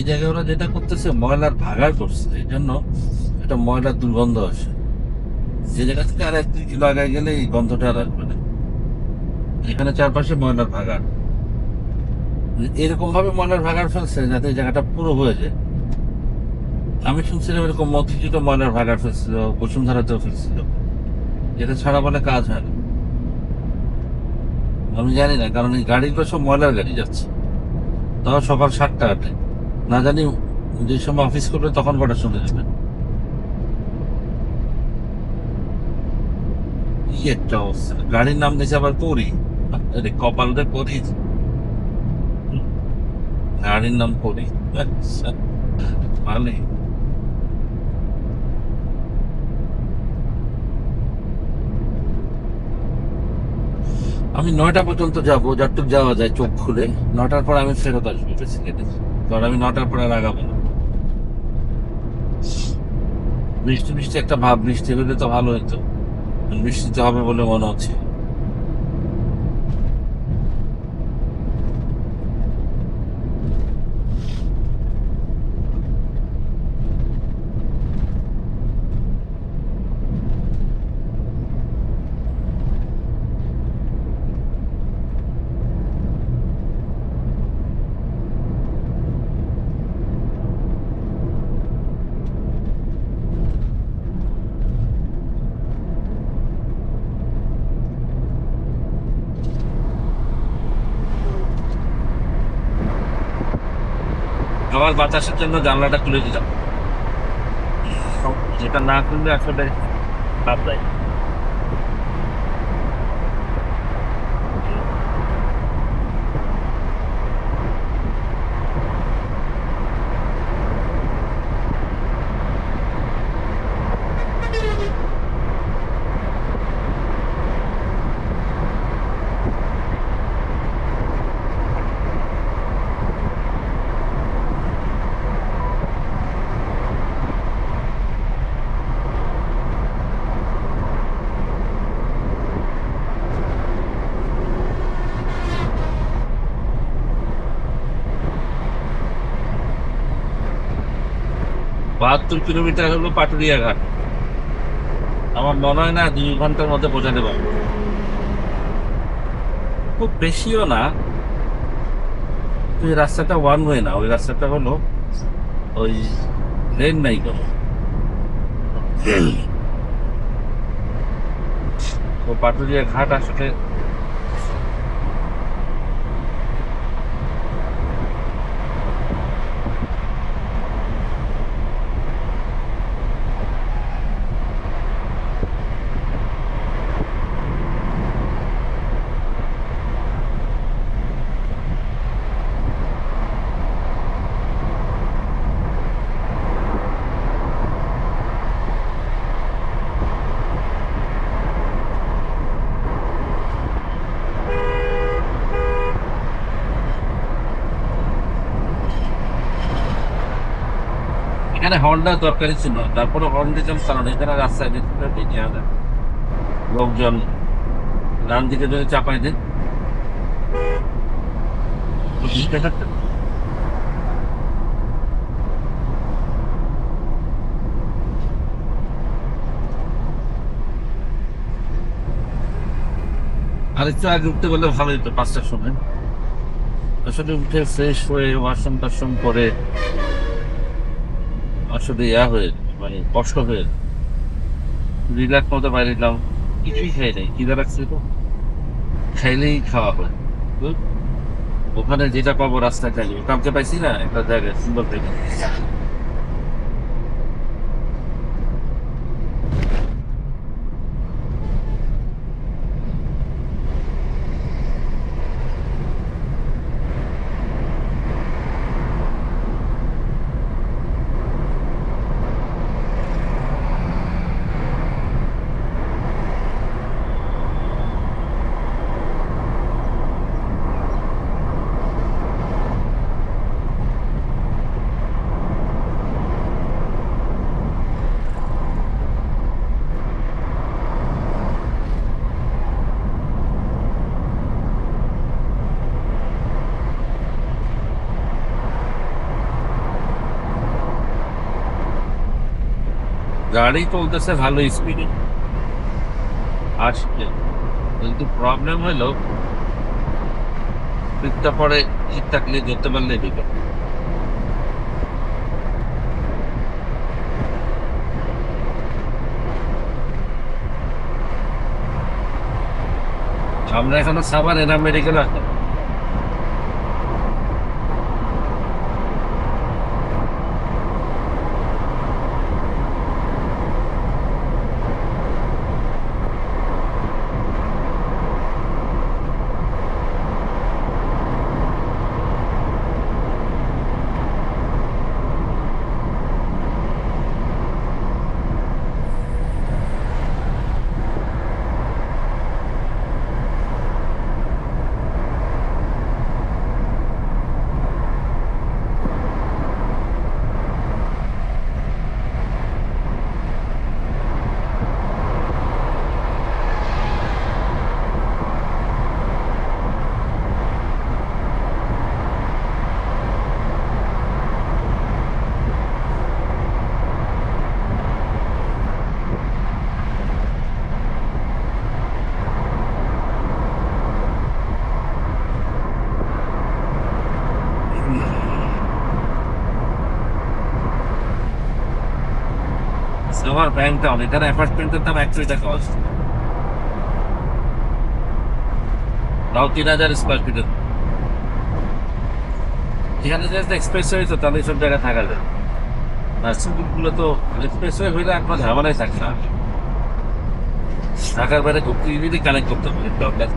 এই জায়গায় ওরা যেটা করতেছে, ময়লার ভাগাড় করছে। এই জন্য একটা ময়লার দুর্গন্ধ আসে। যে জায়গা থেকে আর এক দুই কিলো আগায় গেলে এই গন্ধটা আর আসবে না। এখানে চারপাশে ময়লার ভাগাড়। এরকম ভাবে ময়লার ভাগাড় ফেলছে যাতে এই জায়গাটা পুরো হয়ে যায়। আমি শুনছিলাম এরকম মতিঝিলও ময়লার ভাগাড় ফেলছিল, বসুন্ধরাতেও ফেলছিল। যেটা ছাড়া বলে কাজ হয় না। আমি জানি না, কারণ এই গাড়িগুলো সব ময়লার গাড়ি যাচ্ছে। তাও সকাল সাতটা আটে। না জানি, যে সময় অফিস করবে তখন কটা শুনে যাবেন একটা অবস্থা। গাড়ির নাম দিয়েছে আবার পরি। আরে, কপালটা পরি। গাড়ির নাম পরি। আচ্ছা ভালোই আমি নয়টা পর্যন্ত যাব, যতটুক যাওয়া যায় চোখ খুলে। নটার পর আমি ফেরত আসব বেসিক্যালি কারণ আমি নটার পরে আর আগাবো না। বৃষ্টি বৃষ্টি একটা ভাব বৃষ্টি হলে তো ভালো হতো বৃষ্টি তো হবে বলে মনে হচ্ছে। আমার বাতাসের জন্য জানলাটা খুলে দিলাম। যেটা না খুললে আসলে লাভ দেয়। বাহাত্তর কিলোমিটার হলো পাটুরিয়া ঘাট। আমার মনে হয় না দুই ঘণ্টার মধ্যে পৌঁছাতে পারব। খুব বেশিও না। ওই রাস্তাটা ওয়ান ওয়ে না ওই রাস্তাটা হলো ওই লেন নাই কোনো তো পাটুরিয়া ঘাট আসলে এখানে হর্নটা দরকারি ছিল। তারপরে হর্ন দিতাম কারণ এখানে রাস্তায় লোকজন ডান দিকে যদি চাপাই দেন আর একটু আগে উঠতে বললে ভালো হতো পাঁচটার সময়। আসলে উঠে ফ্রেশ হয়ে ওয়াশরুম টাশরুম করে আসলে ইয়া হয়ে মানে কষ্ট হয়ে রিল্যাক্স মতো বাইরে গেলাম কিছুই খাই নাই। খিদা রাখছে তো। খাইলেই খাওয়া হয়? ওখানে যেটা পাবো রাস্তায় খাইলে কালকে পাইছি না, একটা জায়গায় সুন্দর জায়গা গাড়ি চলতেছে ভালো স্পিডে আসছে কিন্তু প্রবলেম হলো পিকটা পরে ঠিক থাকলে যেতে পারলে বিপদ আমরা এখনও সাবার এরা মেডিকেল আসতে সাবার ব্যাংক টাউন এখানে অ্যাপার্টমেন্টের দাম একশো টাকা আছে তাও তিন হাজার স্কোয়ার ফিটের এখানে জাস্ট এক্সপ্রেস হয়েছে তাহলে সব জায়গায় থাকা যায়। নার্সিংগুলো তো এক্সপ্রেস হয়ে হইলে আপনার ঝামেলায় থাকে না। ঢাকার বাইরে খুব ইজিলি কানেক্ট করতে পারি দরকার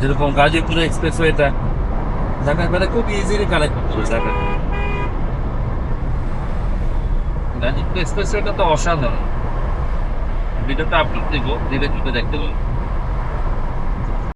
যেরকম গাজীপুরে এক্সপ্রেস ওয়েটা ঢাকার খুব ইজিলি কালেক্ট করতে তো অসাধারণ। ভিডিওটা আপলোড দিব চুপে দেখতে পাবো।